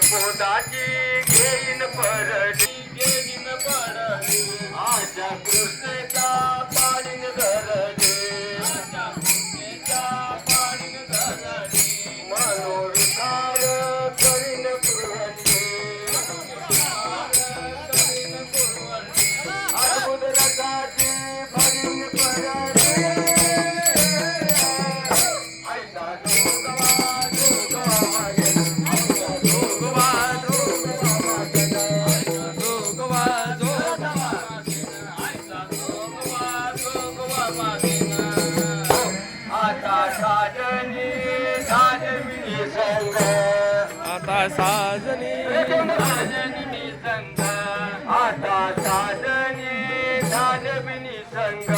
पोदाची घेईन पर आता साजनी साजनी संग. आता साजनी. साजनी मी संग. आता साजनी साजनी संग.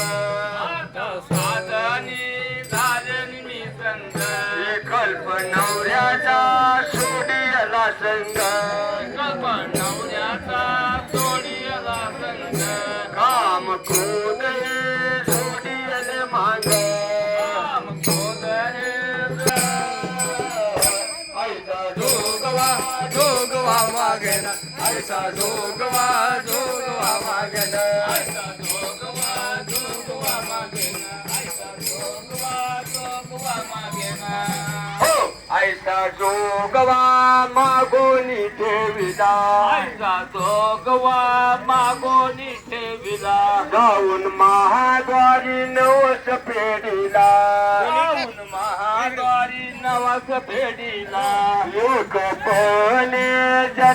आता साजनी साजनी मी संग. कल्प नवऱ्याचा सोडियाला संग. कल्प नवऱ्याचा सोडियाला संग. काम सोडियाले माग. जोगवा मागेन ऐसा जोगवा जोगवा मागेन ऐसा जोगवा जोगवा मागेन ऐसा जोगवा जोगवा मागेन हो. ऐसा जोगवा मागोनी ठेविला ऐसा जोगवा मागोनी ठेविला जाऊन महाद्वारी नवस पेढीला जाऊन महाद्वारी नवस पेढीला एक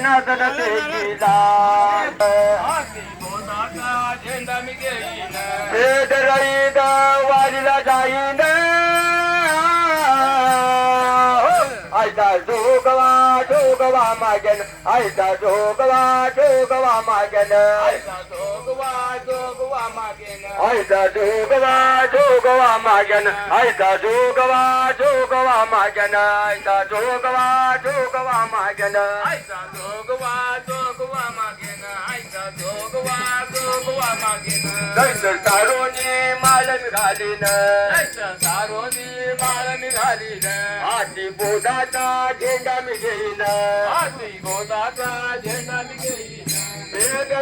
नजरत गेला भेद रईद वारीला जाईन आयता जोगवा जोगवा मागन आयता जोगवा जोगवा मागन. आयता जोगवा आयता जोगवा जोगवा मागन. आयता जोगवा जोगवा मागन. आयता जोगवा जोगवा मागन. आयता जोगवा जोगवा मागन. आयता जोगवा जोगवा मागन. दैतर सारोनी माल निघालीन दैतर सारोनी माल निघालीन आधी बोधाचा झेंडा मी घेईन. आधी बोधाचा झेंडा मी घेईन. वेद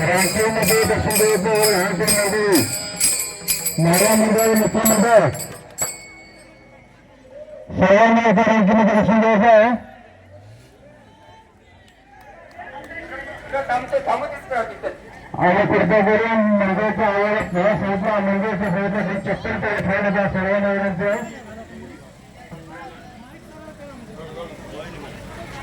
रामपूरमध्ये दक्षिण देवपूर हरपूरमध्ये नारायणमध्ये मुख्यमंडळ सर्वांना एका रामपूरमध्ये दक्षिण द्यायचं आहे आणि कृपा करून मंदिराच्या आवाजात मला सांगितलं ठेवण्याचा सर्व नागरिकांचं